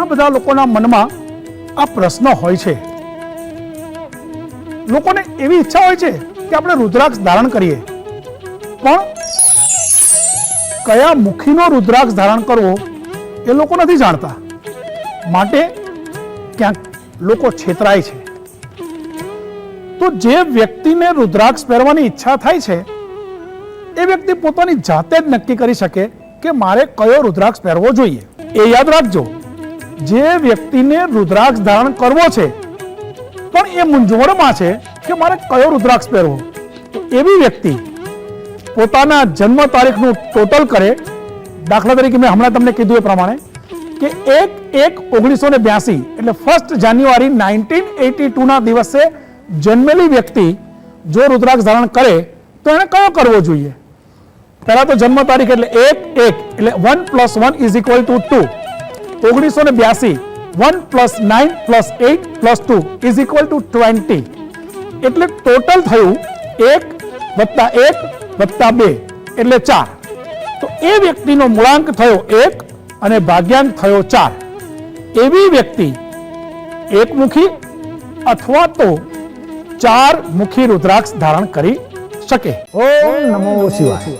ઘણા બધા લોકોના મનમાં આ પ્રશ્ન હોય છે. લોકોને એવી ઈચ્છા હોય છે કે આપણે રુદ્રાક્ષ ધારણ કરીએ. પણ કયા મુખીનો રુદ્રાક્ષ ધારણ કરવો એ લોકો નથી જાણતા. માટે ક્યાંક લોકો છેતરાય છે. તો જે વ્યક્તિને રુદ્રાક્ષ પહેરવાની ઈચ્છા થાય છે, એ વ્યક્તિ પોતાની જાતે જ નક્કી કરી શકે કે મારે કયો રુદ્રાક્ષ પહેરવો જોઈએ. એ યાદ રાખજો. જે વ્યક્તિને રુદ્રાક્ષ ધારણ કરવો છે, પણ એ મૂંઝવણમાં છે કે મારે કયો રુદ્રાક્ષ પહેરવો? તો એવી વ્યક્તિ પોતાના જન્મ તારીખનું ટોટલ કરે. દાખલા તરીકે મેં હમણાં તમને કીધું એ પ્રમાણે કે એક એક ઓગણીસો ને બ્યાસી એટલે ફર્સ્ટ જાન્યુઆરી નાઇન્ટીન એટી ટુના દિવસે જન્મેલી વ્યક્તિ જો રુદ્રાક્ષ ધારણ કરે, તો એને કયો કરવો જોઈએ? પહેલા તો જન્મ તારીખ એટલે એક એક એટલે one plus one is equal to two ઓગણીસો ને બ્યાસી. One plus nine plus eight plus two is equal to twenty. એટલે ટોટલ થયું એક વત્તા એક વત્તા બે, એટલે ચાર. તો એ વ્યક્તિનો મૂળાંક થયો એક અને ભાગ્યાંક થયો ચાર. એવી વ્યક્તિ એકમુખી અથવા તો ચાર મુખી રુદ્રાક્ષ ધારણ કરી શકે. ઓમ નમો શિવાય.